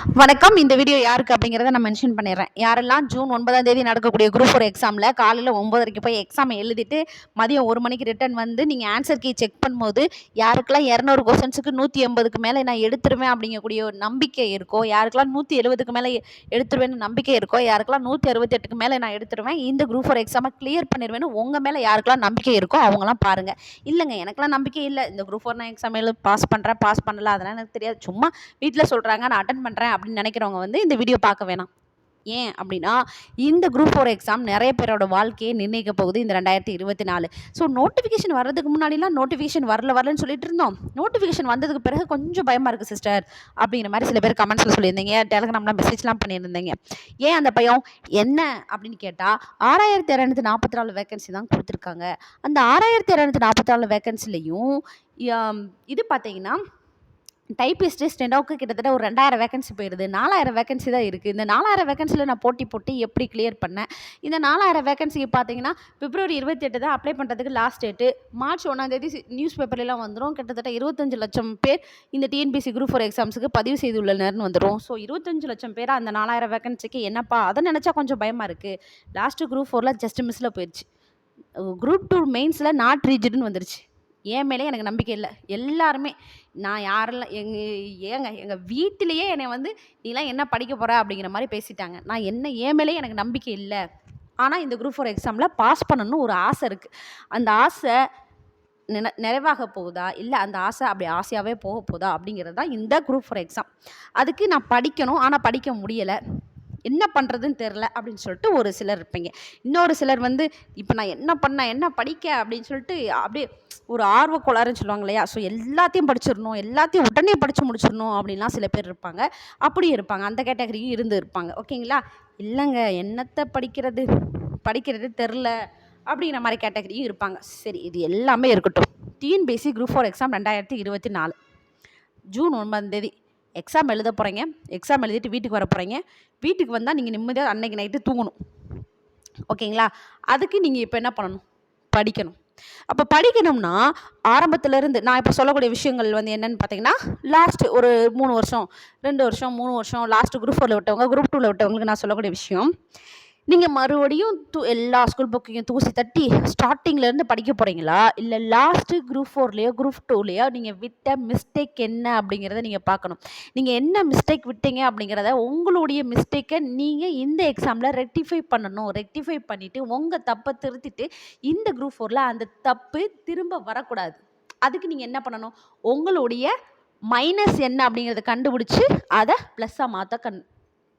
வணக்கம். இந்த வீடியோ யாருக்கு அப்படிங்கிறத நான் மென்ஷன் பண்ணிடுறேன். யாரெல்லாம் ஜூன் ஒன்பதாம் தேதி நடக்கக்கூடிய குரூப் ஒரு எக்ஸாமில் காலையில் ஒம்பதரைக்கு போய் எக்ஸாம் எழுதிட்டு மதியம் ஒரு மணிக்கு ரிட்டர்ன் வந்து நீங்கள் ஆன்சர் கீ செக் பண்ணும்போது யாருக்கெல்லாம் இரநூறு கொஸ்டின்ஸுக்கு நூற்றி எண்பதுக்கு மேலே நான் எடுத்துருவேன் அப்படிங்கக்கூடிய ஒரு நம்பிக்கை இருக்கோ யாருக்கெல்லாம் நூற்றி எழுபதுக்கு மேலே எடுத்துருவேன்னு நம்பிக்கை இருக்கோ யாருக்கெல்லாம் நூற்றி அறுபத்தெட்டுக்கு மேலே நான் எடுத்துருவேன் இந்த குரூப் ஃபோர் எக்ஸாமை கிளியர் பண்ணிடுவேன்னு உங்கள் மேலே யாருக்கெல்லாம் நம்பிக்கை இருக்கோ அவங்களாம் பாருங்கள் இல்லைங்க எனக்கெல்லாம் நம்பிக்கை இல்லை. இந்த குரூப் ஃபோர் நான் எக்ஸாம் எழுத பாஸ் பண்ணுறேன் பாஸ் பண்ணல அதெல்லாம் எனக்கு தெரியாது. சும்மா வீட்டில் சொல்கிறாங்க நான் அட்டன் பண்ணுறேன் அப்படின்னு நினைக்கிறவங்க வந்து இந்த வீடியோ பார்க்க வேணாம். ஏன் அப்படின்னா இந்த குரூப் ஃபோர் எக்ஸாம் நிறைய பேரோட வாழ்க்கையை நிர்ணயிக்க போகுது இந்த ரெண்டாயிரத்தி இருபத்தி நாலு. ஸோ நோட்டிஃபிகேஷன் வர்றதுக்கு முன்னாடிலாம் நோட்டிஃபிகேஷன் வரல வரலன்னு சொல்லிட்டு இருந்தோம். நோட்டிஃபிகேஷன் வந்ததுக்கு பிறகு கொஞ்சம் பயமாக இருக்குது சிஸ்டர் அப்படிங்கிற மாதிரி சில பேர் கமெண்ட்ஸில் சொல்லியிருந்தீங்க டெலகிராமில் மெசேஜ்லாம் பண்ணியிருந்தீங்க. ஏன் அந்த பயம்? என்ன அப்படின்னு கேட்டால் ஆறாயிரத்தி இரநூத்தி நாற்பத்தி நாலு வேகன்சி தான் கொடுத்துருக்காங்க. அந்த ஆறாயிரத்தி இரநூத்தி நாற்பத்தி நாலு வேகன்சிலையும் இது பார்த்தீங்கன்னா டைப்பிஸ்ட்டு ஸ்டெண்டாவுக்கு கிட்டத்தட்ட ஒரு ரெண்டாயிரம் வேகன்சி போயிடுது. நாலாயிரம் வேகன்சி தான் இருக்குது இந்த நாலாயிரம் வேகன்சியில் நான் போட்டி போட்டு எப்படி கிளியர் பண்ணேன்? இந்த நாலாயிரம் வேகன்சிக்கு பார்த்தீங்கன்னா பிப்ரவரி இருபத்தி எட்டு தான் அப்ளை பண்ணுறதுக்கு லாஸ்ட் டேட்டு மார்ச் ஒன்றாந்தேதி நியூஸ் பேப்பர்லாம் வந்துடும் கிட்டத்தட்ட இருபத்தஞ்சு லட்சம் பேர் இந்த டிஎன்பிசி குரூப் ஃபோர் எக்ஸாம்ஸுக்கு பதிவு செய்துள்ளனர்னு வந்துடும் ஸோ இருபத்தஞ்சு லட்சம் பேர் அந்த நாலாயிரம் வேகன்சிக்கு என்னப்பா? அதை நினச்சா கொஞ்சம் பயமாக இருக்குது லாஸ்ட்டு குரூப் ஃபோரில் ஜஸ்ட் மிஸ்ஸில் போயிடுச்சு குரூப் டூ மெயின்ஸில் நாட் ரீஜிடுன்னு வந்துருச்சு. என் மேலே எனக்கு நம்பிக்கை இல்லை. எல்லாருமே நான் யாரெல்லாம் எங்கள் ஏங்க எங்கள் வீட்டிலையே என்னை வந்து நீலாம் என்ன படிக்க போகிற அப்படிங்கிற மாதிரி பேசிட்டாங்க. நான் என்ன என் மேலே எனக்கு நம்பிக்கை இல்லை. ஆனால் இந்த குரூப் ஃபோர் எக்ஸாமில் பாஸ் பண்ணணும்னு ஒரு ஆசை இருக்குது அந்த ஆசை நின நிறைவாக போகுதா? இல்லை அந்த ஆசை அப்படி ஆசையாகவே போக போகுதா அப்படிங்கிறது தான் இந்த குரூப் ஃபார் எக்ஸாம் அதுக்கு நான் படிக்கணும். ஆனால் படிக்க முடியலை. என்ன பண்ணுறதுன்னு தெரில அப்படின்னு சொல்லிட்டு ஒரு சிலர் இருப்பீங்க. இன்னொரு சிலர் வந்து இப்போ நான் என்ன பண்ணேன் என்ன படிக்க? அப்படின்னு சொல்லிட்டு அப்படியே ஒரு ஆர்வ கோளாறுன்னு சொல்லுவாங்க இல்லையா? ஸோ எல்லாத்தையும் படிச்சிடணும் எல்லாத்தையும் உடனே படித்து முடிச்சிடணும் அப்படின்லாம் சில பேர் இருப்பாங்க. அப்படி இருப்பாங்க. அந்த கேட்டகரியும் இருந்து இருப்பாங்க. ஓகேங்களா? இல்லைங்க என்னத்தை படிக்கிறது? படிக்கிறது தெரில அப்படிங்கிற மாதிரி கேட்டகரியும் இருப்பாங்க. சரி இது எல்லாமே இருக்கட்டும். டிஎன்பிஎஸ்சி குரூப் ஃபோர் எக்ஸாம் ரெண்டாயிரத்தி இருபத்தி நாலு. ஜூன் ஒன்பதாம் தேதி. எக்ஸாம் எழுத போகிறீங்க எக்ஸாம் எழுதிட்டு வீட்டுக்கு வர போகிறீங்க வீட்டுக்கு வந்தால் நீங்கள் நிம்மதியாக அன்னைக்கு நைட்டு தூங்கணும். ஓகேங்களா? அதுக்கு நீங்கள் இப்போ என்ன பண்ணணும்? படிக்கணும். அப்போ படிக்கணும்னா ஆரம்பத்துலேருந்து நான் இப்போ சொல்லக்கூடிய விஷயங்கள் வந்து என்னென்னு பார்த்தீங்கன்னா லாஸ்ட்டு ஒரு மூணு வருஷம் ரெண்டு வருஷம் மூணு வருஷம் லாஸ்ட்டு குரூப் ஃபோரில் விட்டவங்க குரூப் டூவில் விட்டவங்களுக்கு நான் சொல்லக்கூடிய விஷயம். நீங்கள் மறுபடியும் தூ எல்லா ஸ்கூல் புக்கையும் தூசி தட்டி ஸ்டார்டிங்லேருந்து படிக்க போகிறீங்களா இல்லை லாஸ்ட்டு குரூப் ஃபோர்லேயோ குரூப் டூலேயோ நீங்கள் விட்ட மிஸ்டேக் என்ன அப்படிங்கிறத நீங்கள் பார்க்கணும். நீங்கள் என்ன மிஸ்டேக் விட்டீங்க அப்படிங்கிறத உங்களுடைய மிஸ்டேக்கை நீங்கள் இந்த எக்ஸாமில் ரெக்டிஃபை பண்ணணும். ரெக்டிஃபை பண்ணிவிட்டு உங்கள் தப்பை திருத்திட்டு இந்த குரூப் ஃபோரில் அந்த தப்பு திரும்ப வரக்கூடாது. அதுக்கு நீங்கள் என்ன பண்ணணும்? உங்களுடைய மைனஸ் என்ன அப்படிங்கிறத கண்டுபிடிச்சி அதை ப்ளஸ்ஸாக மாற்ற கண்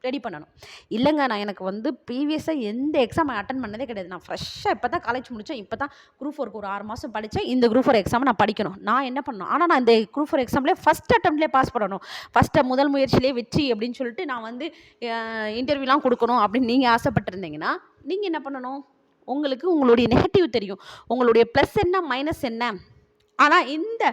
ரெடி பண்ணணும். இல்லைங்க நான் எனக்கு வந்து ப்ரீவியஸாக எந்த எக்ஸாம் அட்டன் பண்ணதே கிடையாது. நான் ஃப்ரெஷ்ஷாக இப்போ தான் காலேஜ் முடித்தேன் இப்போ தான் குரூப் ஃபோருக்கு ஒரு ஆறு மாதம் படித்தேன் இந்த குரூப் ஃபோர் எக்ஸாம் நான் படிக்கணும். நான் என்ன பண்ணணும்? ஆனால் நான் இந்த குரூப் ஃபோர் எக்ஸாம்லேயே ஃபஸ்ட் அட்டம்ப்ட்லேயே பாஸ் பண்ணணும். ஃபஸ்ட்டு முதல் முயற்சியிலே வெற்றி அப்படின்னு சொல்லிட்டு நான் வந்து இன்டர்வியூலாம் கொடுக்கணும் அப்படின்னு நீங்கள் ஆசைப்பட்டிருந்தீங்கன்னா நீங்கள் என்ன பண்ணணும்? உங்களுக்கு உங்களுடைய நெகட்டிவ் தெரியும். உங்களுடைய ப்ளஸ் என்ன மைனஸ் என்ன? ஆனால் இந்த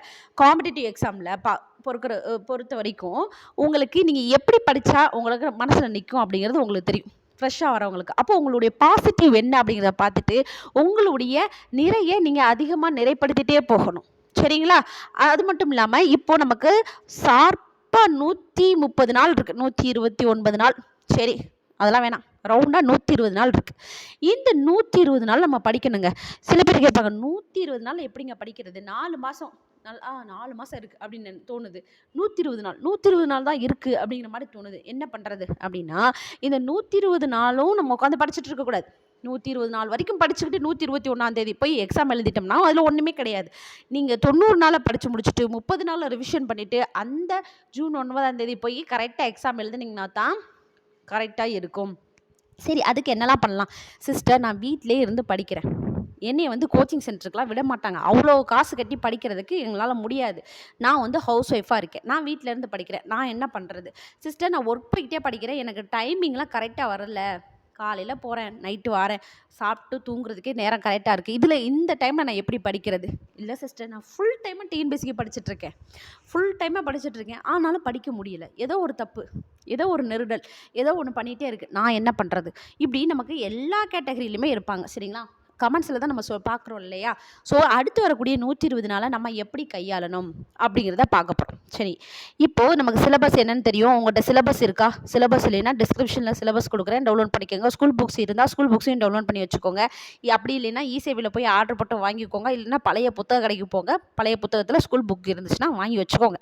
காம்படிட்டிவ் எக்ஸாமில் பா பொறுக்கிற பொறுத்த வரைக்கும் உங்களுக்கு நீங்கள் எப்படி படித்தா உங்களுக்கு மனசில் நிற்கும் அப்படிங்கிறது உங்களுக்கு தெரியும். ஃப்ரெஷ்ஷாக வரவங்களுக்கு. அப்போ உங்களுடைய பாசிட்டிவ் என்ன அப்படிங்கிறத பார்த்துட்டு உங்களுடைய நிறைய நீங்கள் அதிகமாக நிறைப்படுத்திட்டே போகணும். சரிங்களா? அது மட்டும் இல்லாமல் இப்போது நமக்கு சார்ப்பாக நூற்றி முப்பது நாள் இருக்குது நூற்றி இருபத்தி ஒன்பது நாள். சரி அதெல்லாம் வேணாம். ரவுண்டாக நூற்றி இருபது நாள் இருக்குது இந்த நூற்றி இருபது நாள் நம்ம படிக்கணுங்க. சில பேர் கேட்பாங்க நூற்றி இருபது நாள் எப்படிங்க படிக்கிறது? நாலு மாதம் நாள் ஆ நாலு மாதம் இருக்குது அப்படின்னு தோணுது. நூற்றி இருபது நாள் நூற்றி இருபது நாள் தான் இருக்குது அப்படிங்கிற மாதிரி தோணுது. என்ன பண்ணுறது அப்படின்னா இந்த நூற்றி இருபது நாளும் நம்ம உட்காந்து படிச்சுட்டு இருக்கக்கூடாது நூற்றி இருபது நாள் வரைக்கும் படிச்சுக்கிட்டு நூற்றி இருபத்தி ஒன்றாந்தேதி போய் எக்ஸாம் எழுதிட்டோம்னா அதில் ஒன்றுமே கிடையாது. நீங்கள் தொண்ணூறு நாளை படித்து முடிச்சுட்டு முப்பது நாளில் ரிவிஷன் பண்ணிவிட்டு அந்த ஜூன் ஒன்பதாந்தேதி போய் கரெக்டாக எக்ஸாம் எழுதுனீங்கன்னா தான் கரெக்டாக இருக்கும். சரி அதுக்கு என்னெல்லாம் பண்ணலாம்? சிஸ்டர் நான் வீட்டிலே இருந்து படிக்கிறேன். என்னையை வந்து கோச்சிங் சென்டருக்குலாம் விட மாட்டாங்க. அவ்வளோ காசு கட்டி படிக்கிறதுக்கு எங்களால் முடியாது. நான் வந்து ஹவுஸ் ஒய்ஃபாக இருக்கேன். நான் வீட்டிலேருந்து படிக்கிறேன். நான் என்ன பண்ணுறது சிஸ்டர் நான் ஒர்க் போய்கிட்டே படிக்கிறேன். எனக்கு டைமிங்லாம் கரெக்டாக வரல. காலையில் போகிறேன் நைட்டு வரேன். சாப்பிட்டு தூங்குறதுக்கே நேரம் கரெக்டாக இருக்குது இதில் இந்த டைமில் நான் எப்படி படிக்கிறது? இல்லை சிஸ்டர் நான் ஃபுல் டைமாக டிஎன்பிஎஸ்சிக்கு படிச்சுட்ருக்கேன் ஃபுல் டைமாக படிச்சுட்ருக்கேன் ஆனாலும் படிக்க முடியல. ஏதோ ஒரு தப்பு ஏதோ ஒரு நெருடல் ஏதோ ஒன்று பண்ணிகிட்டே இருக்குது நான் என்ன பண்ணுறது இப்படி நமக்கு எல்லா கேட்டகரியிலுமே இருப்பாங்க. சரிங்களா? கமெண்ட்ஸில் தான் நம்ம சொ பார்க்குறோம் இல்லையா? ஸோ அடுத்து வரக்கூடிய நூற்றி இருபது நாளை நம்ம எப்படி கையாளணும் அப்படிங்கிறத பார்க்க போகிறோம் சரி. இப்போது நமக்கு சிலபஸ் என்னன்னு தெரியும். உங்கள்கிட்ட சிலபஸ் இருக்கா? சிலபஸ் இல்லைன்னா டிஸ்கிரிப்ஷனில் சிலபஸ் கொடுக்குறேன். டவுன்லோட் பண்ணிக்கோங்க. ஸ்கூல் புக்ஸ் இருந்தால் ஸ்கூல் புக்ஸையும் டவுன்லோட் பண்ணி வச்சுக்கோங்க. அப்படி இல்லைன்னா இசேவையில் போய் ஆர்டர் போட்டு வாங்கிக்கோங்க. இல்லைன்னா பழைய புத்தக கடைக்கு போங்க. பழைய புத்தகத்தில் ஸ்கூல் புக் இருந்துச்சுன்னா வாங்கி வச்சுக்கோங்க.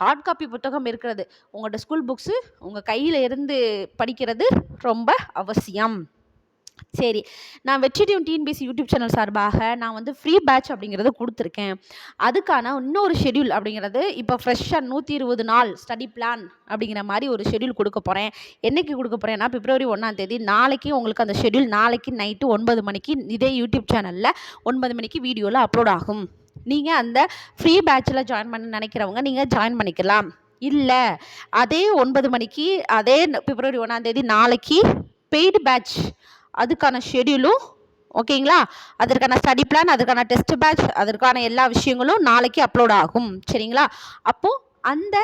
ஹார்ட் காப்பி புத்தகம் இருக்கிறது. உங்கள்கிட்ட ஸ்கூல் புக்ஸு உங்கள் கையில் இருந்து படிக்கிறது ரொம்ப அவசியம். சரி நான் வெற்றிடியூன் டிஎன்பிசி யூடியூப் சேனல் சார்பாக நான் வந்து ஃப்ரீ பேட்ச் அப்படிங்கிறத கொடுத்துருக்கேன். அதுக்கான இன்னொரு ஷெட்யூல் அப்படிங்கிறது இப்போ ஃப்ரெஷ்ஷாக நூற்றி இருபது நாள் ஸ்டடி பிளான் அப்படிங்கிற மாதிரி ஒரு ஷெட்யூல் கொடுக்க போகிறேன் என்னைக்கு கொடுக்க போகிறேன்னா பிப்ரவரி ஒன்றாம் தேதி நாளைக்கு உங்களுக்கு அந்த ஷெட்யூல் நாளைக்கு நைட்டு ஒன்பது மணிக்கு இதே யூடியூப் சேனலில் ஒன்பது மணிக்கு வீடியோவில் அப்லோட் ஆகும். நீங்கள் அந்த ஃப்ரீ பேட்சில் ஜாயின் பண்ண நினைக்கிறவங்க நீங்கள் ஜாயின் பண்ணிக்கலாம். இல்லை அதே ஒன்பது மணிக்கு அதே பிப்ரவரி ஒன்றாந்தேதி நாளைக்கு பெய்டு பேட்ச் அதுக்கான ஷெட்யூலும் ஓகேங்களா அதற்கான ஸ்டடி பிளான் அதற்கான டெஸ்ட் பேட்ச் அதற்கான எல்லா விஷயங்களும் நாளைக்கு அப்லோட் ஆகும். சரிங்களா? அப்போது அந்த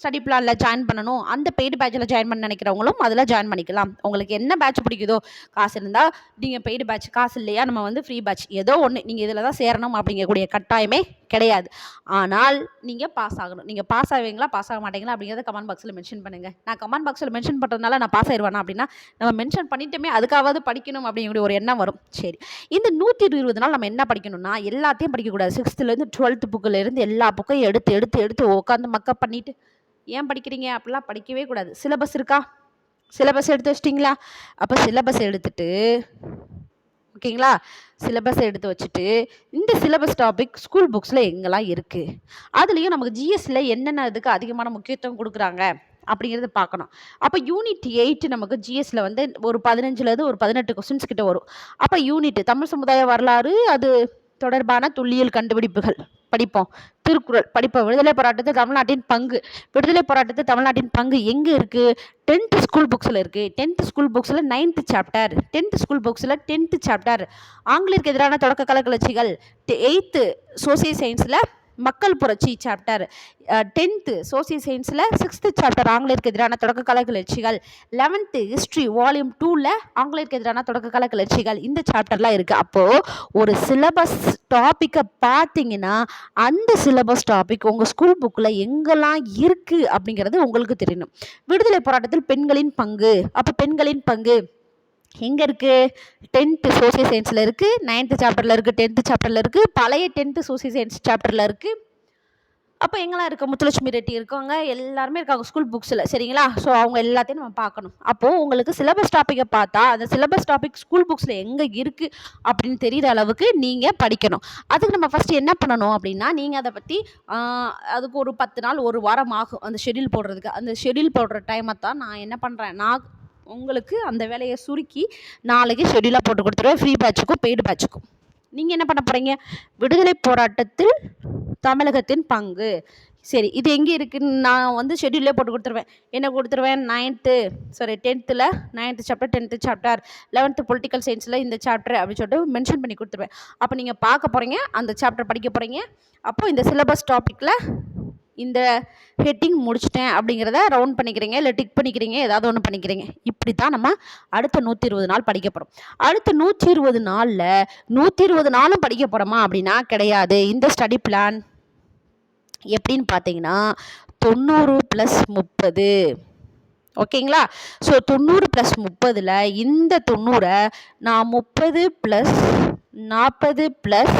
ஸ்டடி பிளானில் ஜாயின் பண்ணணும் அந்த பெய்டு பேட்சில் ஜாயின் பண்ண நினைக்கிறவங்களும் அதில் ஜாயின் பண்ணிக்கலாம். உங்களுக்கு என்ன பேட்ச் பிடிக்குதோ காசு இருந்தால் நீங்கள் பெய்டு பேட்ச் காசு இல்லையா நம்ம வந்து ஃப்ரீ பேட்ச் ஏதோ ஒன்று நீங்கள் இதில் தான் சேரணும் அப்படிங்கக்கூடிய கட்டாயமே கிடையாது. ஆனால் நீங்கள் பாஸ் ஆகணும். நீங்கள் பாஸ் ஆவீங்களா பாஸ் ஆக மாட்டீங்களா அப்படிங்கிறத கமெண்ட் பாக்ஸில் மென்ஷன் பண்ணுங்கள் நான் கமெண்ட் பாக்ஸில் மென்ஷன் பண்ணுறதுனால நான் பாஸ் ஆயிடுவேனா அப்படின்னா நம்ம மென்ஷன் பண்ணிட்டுமே அதுக்காவது படிக்கணும் அப்படிங்கிற ஒரு எண்ணம் வரும். சரி. இந்த நூற்றி இருபது நாள் நம்ம என்ன படிக்கணும்னா எல்லாத்தையும் படிக்கக்கூடாது சிக்ஸ்த்துலேருந்து டுவெல்த்து புக்கிலேருந்து எல்லா புக்கையும் எடுத்து எடுத்து எடுத்து உட்காந்து மக்கப் பண்ணிவிட்டு ஏன் படிக்கிறீங்க? அப்படிலாம் படிக்கவே கூடாது. சிலபஸ் இருக்கா? சிலபஸ் எடுத்து வச்சிட்டிங்களா? அப்போ சிலபஸ் எடுத்துட்டு ஓகேங்களா? சிலபஸ் எடுத்து வச்சுட்டு இந்த சிலபஸ் டாபிக் ஸ்கூல் புக்ஸில் எங்கெல்லாம் இருக்குது அதுலேயும் நமக்கு ஜிஎஸ்சில் என்னென்ன இதுக்கு அதிகமான முக்கியத்துவம் கொடுக்குறாங்க? அப்படிங்கிறத பார்க்கணும். அப்போ யூனிட் எயிட் நமக்கு ஜிஎஸ்சில் வந்து ஒரு பதினஞ்சுலேருந்து ஒரு பதினெட்டு கொஸ்டின்ஸ் கிட்ட வரும். அப்போ யூனிட் தமிழ் சமுதாய வரலாறு அது தொடர்பான துல்லியல் கண்டுபிடிப்புகள். படிப்போம். திருக்குறள். படிப்போம். விடுதலை போராட்டத்தில் தமிழ்நாட்டின் பங்கு. விடுதலை போராட்டத்தில் தமிழ்நாட்டின் பங்கு எங்கே இருக்குது டென்த்து ஸ்கூல் புக்ஸில் இருக்குது டென்த்து ஸ்கூல் புக்ஸில் நைன்த்து சாப்டர் டென்த்து ஸ்கூல் புக்ஸில் டென்த்து சாப்டர் ஆங்கிலேயருக்கு எதிரான தொடக்க கல கிளர்ச்சிகள். எயித்து சோசியல் சயின்ஸில் மக்கள் புரட்சி சாப்டர் டென்த்து சோசியல் சயின்ஸில் சிக்ஸ்த்து சாப்டர் ஆங்கிலேயருக்கு எதிரான தொடக்க கல கிளர்ச்சிகள் லெவன்த்து ஹிஸ்ட்ரி வால்யூம் டூவில் ஆங்கிலேயருக்கு எதிரான தொடக்க கல கிளர்ச்சிகள் இந்த சாப்டர்லாம் இருக்குது அப்போது ஒரு சிலபஸ் டாப்பிக்கை பார்த்தீங்கன்னா அந்த சிலபஸ் டாபிக் உங்கள் ஸ்கூல் புக்கில் எங்கெல்லாம் இருக்குது அப்படிங்கிறது உங்களுக்கு தெரியணும் விடுதலை போராட்டத்தில் பெண்களின் பங்கு அப்போ பெண்களின் பங்கு எங்கே இருக்குது டென்த்து சோசியல் சயின்ஸில் இருக்குது நைன்த்து சாப்டரில் இருக்குது டென்த்து சாப்டரில் இருக்குது பழைய டென்த்து சோசியல் சயின்ஸ் சாப்டரில் இருக்குது அப்போ எங்கெல்லாம் இருக்க? முத்துலட்சுமி ரெட்டி இருக்காங்க. எல்லாருமே இருக்காங்க ஸ்கூல் புக்ஸில் சரிங்களா? ஸோ அவங்க எல்லாத்தையும் நம்ம பார்க்கணும். அப்போது உங்களுக்கு சிலபஸ் டாப்பிக்கை பார்த்தா அந்த சிலபஸ் டாபிக் ஸ்கூல் புக்ஸில் எங்கே இருக்குது அப்படின்னு தெரிகிற அளவுக்கு நீங்கள் படிக்கணும். அதுக்கு நம்ம ஃபஸ்ட்டு என்ன பண்ணணும் அப்படின்னா நீங்கள் அதை பற்றி அதுக்கு ஒரு பத்து நாள் ஒரு வாரம் ஆகும். அந்த ஷெட்யூல் போடுறதுக்கு. அந்த ஷெட்யூல் போடுற டைமை தான் நான் என்ன பண்ணுறேன் நான் உங்களுக்கு அந்த வேலையை சுருக்கி நாளைக்கு ஷெட்யூலாக போட்டு கொடுத்துருவேன். ஃப்ரீ பேட்சுக்கும் பெய்டு பேட்சுக்கும் நீங்கள் என்ன பண்ண போகிறீங்க விடுதலை போராட்டத்தில் தமிழகத்தின் பங்கு. சரி இது எங்கே இருக்குன்னு நான் வந்து ஷெட்யூலே போட்டு கொடுத்துருவேன். என்ன கொடுத்துருவேன்? நைன்த்து சாரி டென்த்தில் ninth chapter tenth chapter eleventh political சயின்ஸில் இந்த சாப்டர் அப்படின்னு சொல்லிட்டு மென்ஷன் பண்ணி கொடுத்துருவேன். அப்போ நீங்கள் பார்க்க போகிறீங்க அந்த சாப்டர் படிக்க போகிறீங்க அப்போ இந்த சிலபஸ் டாப்பிக்கில் இந்த ஹெட்டிங் முடிச்சிட்டேன் அப்படிங்கிறத ரவுண்ட் பண்ணிக்கிறீங்க இல்லை டிக் பண்ணிக்கிறீங்க ஏதாவது ஒன்று பண்ணிக்கிறீங்க. இப்படி தான் நம்ம அடுத்த நூற்றி இருபது நாள் படிக்க போகிறோம் அடுத்த நூற்றி இருபது நாளில் நூற்றி இருபது நாளும் படிக்க போகிறோமா அப்படின்னா கிடையாது. இந்த ஸ்டடி பிளான் எப்படின்னு பார்த்தீங்கன்னா தொண்ணூறு ப்ளஸ் முப்பது. ஓகேங்களா? ஸோ தொண்ணூறு ப்ளஸ் முப்பதில் இந்த தொண்ணூறை நான் முப்பது ப்ளஸ் நாற்பது ப்ளஸ்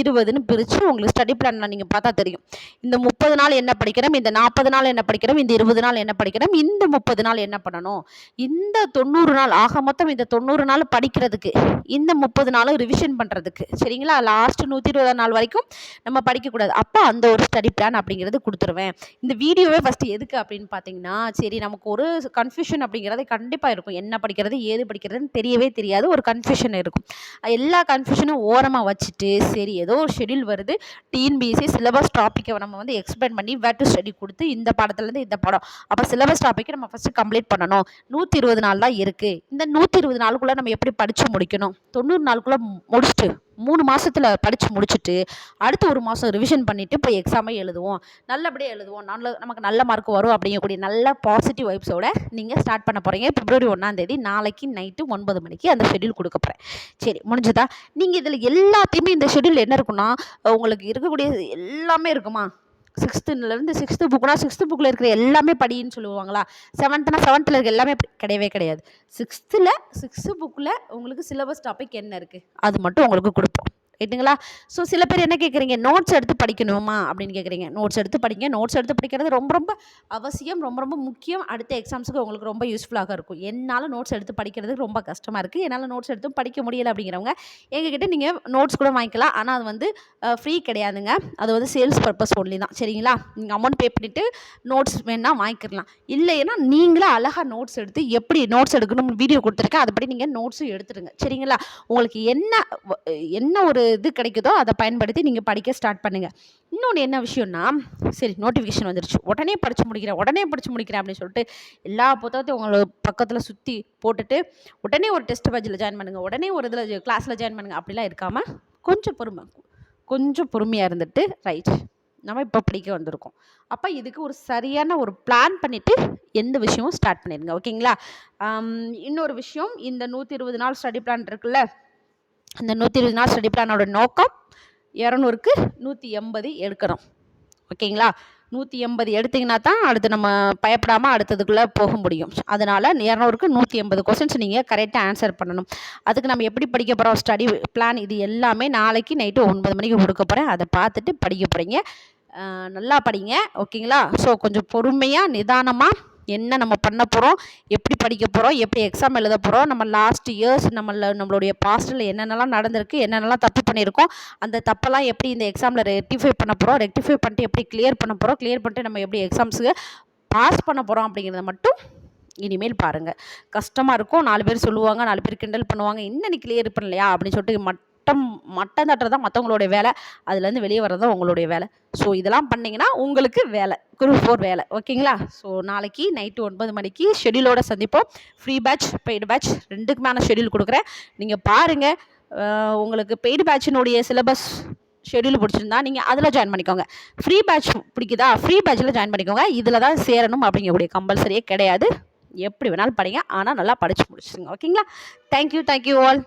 இருபதுன்னு பிரித்து உங்களுக்கு ஸ்டடி பிளானில் நீங்கள் பார்த்தா தெரியும். இந்த முப்பது நாள் என்ன படிக்கிறோம் இந்த நாற்பது நாள் என்ன படிக்கிறோம் இந்த இருபது நாள் என்ன படிக்கிறோம் இந்த முப்பது நாள் என்ன பண்ணணும்? இந்த தொண்ணூறு நாள் ஆக மொத்தம் இந்த தொண்ணூறு நாள் படிக்கிறதுக்கு இந்த முப்பது நாளும் ரிவிஷன் பண்ணுறதுக்கு சரிங்களா? லாஸ்ட் நூற்றி இருபதாம் நாள் வரைக்கும் நம்ம படிக்கக்கூடாது. அப்போ அந்த ஒரு ஸ்டடி பிளான் அப்படிங்கிறது கொடுத்துருவேன். இந்த வீடியோவே ஃபஸ்ட்டு எதுக்கு அப்படின்னு பார்த்தீங்கன்னா சரி நமக்கு ஒரு கன்ஃபியூஷன் அப்படிங்கிறது கண்டிப்பாக இருக்கும். என்ன படிக்கிறது ஏது படிக்கிறதுன்னு தெரியவே தெரியாது. ஒரு கன்ஃபியூஷன் இருக்கும். எல்லா கன்ஃபியூஷனும் ஓரமாக வச்சுட்டு சரி ஏதோ ஒரு ஷெட்யூல் வருது. டிஎன்பிஎஸ்சி சிலபஸ் டாப்பிக்கை நம்ம வந்து எக்ஸ்பிளைன் பண்ணி வேட் டு ஸ்டடி கொடுத்து இந்த பாடத்துலேருந்து இந்த பாடம். அப்போ சிலபஸ் டாப்பிக்கை நம்ம ஃபஸ்ட்டு கம்ப்ளீட் பண்ணணும். நூற்றி இருபது நாள் தான் இருக்குது இந்த நூற்றி இருபது நாளுக்குள்ளே நம்ம எப்படி படித்து முடிக்கணும்? தொண்ணூறு நாளுக்குள்ளே முடிச்சுட்டு மூணு மாதத்தில் படித்து முடிச்சுட்டு, அடுத்து ஒரு மாதம் ரிவிஷன் பண்ணிவிட்டு போய் எக்ஸாமே எழுதுவோம். நல்லபடியாக எழுதுவோம். நல்ல நமக்கு நல்ல மார்க் வரும் அப்படிங்கக்கூடிய நல்ல பாசிட்டிவ் வைப்ஸோட நீங்கள் ஸ்டார்ட் பண்ண போகிறீங்க பிப்ரவரி ஒன்றாந்தேதி நாளைக்கு நைட்டு ஒன்பது மணிக்கு அந்த ஷெட்யூல் கொடுக்க போகிறேன் சரி முடிஞ்சதா நீங்கள் இதில் எல்லாத்தையுமே இந்த ஷெட்யூல் என்ன இருக்குன்னா, உங்களுக்கு இருக்கக்கூடிய எல்லாமே இருக்குமா? 6த்துலேருந்து 6த்து புக்னா சிக்ஸ்த்து புக்கில் இருக்கிற எல்லாமே படின்னு சொல்லுவாங்களா? 7த்னா 7த்ல இருக்க எல்லாமே கிடையவே கிடையாது. சிக்ஸ்த்தில் சிக்ஸ்த்து புக்கில் உங்களுக்கு சிலபஸ் டாபிக் என்ன இருக்குது அது மட்டும் உங்களுக்கு கொடுப்போம் ரைட்டுங்களா? ஸோ சில பேர் என்ன கேட்குறீங்க, நோட்ஸ் எடுத்து படிக்கணுமா? அப்படின்னு கேட்குறீங்க. நோட்ஸ் எடுத்து படிங்க. நோட்ஸ் எடுத்து படிக்கிறது ரொம்ப ரொம்ப அவசியம். ரொம்ப ரொம்ப முக்கியம். அடுத்த எக்ஸாம்ஸுக்கு உங்களுக்கு ரொம்ப யூஸ்ஃபுல்லாக இருக்கும். என்னால் நோட்ஸ் எடுத்து படிக்கிறதுக்கு ரொம்ப கஷ்டமாக இருக்குது என்னால் நோட்ஸ் எடுத்தும் படிக்க முடியலை அப்படிங்கிறவங்க, எங்ககிட்ட நீங்கள் நோட்ஸ் கூட வாங்கிக்கலாம். ஆனால் அது வந்து ஃப்ரீ கிடையாதுங்க. அது வந்து சேல்ஸ் பர்பஸ் ஒன்லி தான். சரிங்களா? நீங்கள் அமௌண்ட் பே பண்ணிவிட்டு நோட்ஸ் வேணால் வாங்கிக்கிடலாம். இல்லைன்னா நீங்களே அழகாக நோட்ஸ் எடுத்து எப்படி நோட்ஸ் எடுக்கணும்னு வீடியோ கொடுத்துருக்கேன் அதுபடி நீங்கள் நோட்ஸும் எடுத்துடுங்க. சரிங்களா? உங்களுக்கு என்ன என்ன ஒரு இது கிடைக்குதோ அதை பயன்படுத்தி நீங்கள் படிக்க ஸ்டார்ட் பண்ணுங்கள் இன்னொன்று என்ன விஷயம்னா, சரி நோட்டிஃபிகேஷன் வந்துருச்சு. உடனே படித்து முடிக்கிறேன், உடனே படித்து முடிக்கிறேன் அப்படின்னு சொல்லிட்டு எல்லா புத்தகத்தையும் உங்களை பக்கத்தில் சுற்றி போட்டுட்டு, உடனே ஒரு டெஸ்ட் பேஜில் ஜாயின் பண்ணுங்கள் உடனே ஒரு இதில் கிளாஸில் ஜாயின் பண்ணுங்கள் அப்படிலாம் இருக்காமல் கொஞ்சம் பொறுமை. கொஞ்சம் பொறுமையாக இருந்துட்டு, ரைட் நம்ம இப்போ படிக்க வந்திருக்கோம். அப்போ இதுக்கு ஒரு சரியான ஒரு பிளான் பண்ணிவிட்டு எந்த விஷயமும் ஸ்டார்ட் பண்ணிடுங்க ஓகேங்களா? இன்னொரு விஷயம், இந்த 120 நாள் ஸ்டடி பிளான் இருக்குல்ல, அந்த 120 நாள் ஸ்டடி பிளானோட நோக்கம் 200க்கு 180 எடுக்கணும். ஓகேங்களா? 180 எடுத்தீங்கன்னா தான் அடுத்து நம்ம பயப்படாமல் அடுத்ததுக்குள்ளே போக முடியும். அதனால் இரநூறுக்கு நூற்றி எண்பது கொஸ்டின்ஸ் நீங்கள் கரெக்டாக ஆன்சர் பண்ணணும். அதுக்கு நம்ம எப்படி படிக்க போகிறோம் ஸ்டடி பிளான் இது எல்லாமே நாளைக்கு நைட்டு ஒன்பது மணிக்கு கொடுக்க போகிறேன் அதை பார்த்துட்டு படிக்க போகிறீங்க நல்லா படிங்க. ஓகேங்களா? ஸோ கொஞ்சம் பொறுமையாக நிதானமாக என்ன நம்ம பண்ண போகிறோம் எப்படி படிக்க போகிறோம் எப்படி எக்ஸாம் எழுத போகிறோம் நம்ம லாஸ்ட் இயர்ஸ் நம்மள நம்மளுடைய பாஸ்டில் என்னென்னலாம் நடந்திருக்கு? என்னென்னலாம் தப்பு பண்ணியிருக்கோம்? அந்த தப்பெல்லாம் எப்படி இந்த எக்ஸாமில் ரெக்டிஃபை பண்ண போகிறோம் ரெக்டிஃபை பண்ணிட்டு எப்படி கிளியர் பண்ண போகிறோம் கிளியர் பண்ணிட்டு நம்ம எப்படி எக்ஸாம்ஸுக்கு பாஸ் பண்ண போகிறோம் அப்படிங்கிறத மட்டும் இனிமேல் பாருங்கள் கஷ்டமாக இருக்கும். நாலு பேர் சொல்லுவாங்க, நாலு பேர் கிண்டல் பண்ணுவாங்க. இன்னும் நீ கிளியர் பண்ணலையா?" அப்படின்னு சொல்லிட்டு மட்டம் மட்டம் தட்டுறது தான் மற்றவங்களுடைய வேலை. அதுலேருந்து வெளியே வர்றது தான் உங்களுடைய வேலை. ஸோ இதெல்லாம் பண்ணிங்கன்னா உங்களுக்கு வேலை. குரூப் ஃபோர் வேலை. ஓகேங்களா? ஸோ நாளைக்கு நைட்டு ஒன்பது மணிக்கு ஷெடியூலோட சந்திப்போம். ஃப்ரீ பேட்ச், பெய்டு பேட்ச் ரெண்டுக்குமான ஷெட்யூல் கொடுக்குறேன் நீங்கள் பாருங்கள் உங்களுக்கு பெய்டு பேட்ச்சினுடைய சிலபஸ் ஷெட்யூல் பிடிச்சிருந்தா நீங்கள் அதில் ஜாயின் பண்ணிக்கோங்க. ஃப்ரீ பேட்ச் பிடிக்குதா? ஃப்ரீ பேட்சில் ஜாயின் பண்ணிக்கோங்க. இதில் தான் சேரணும் அப்படிங்கக்கூடிய கம்பல்சரியே கிடையாது. எப்படி வேணாலும் படிங்க. ஆனால் நல்லா படித்து முடிச்சுருங்க. ஓகேங்களா? Thank you, thank you all.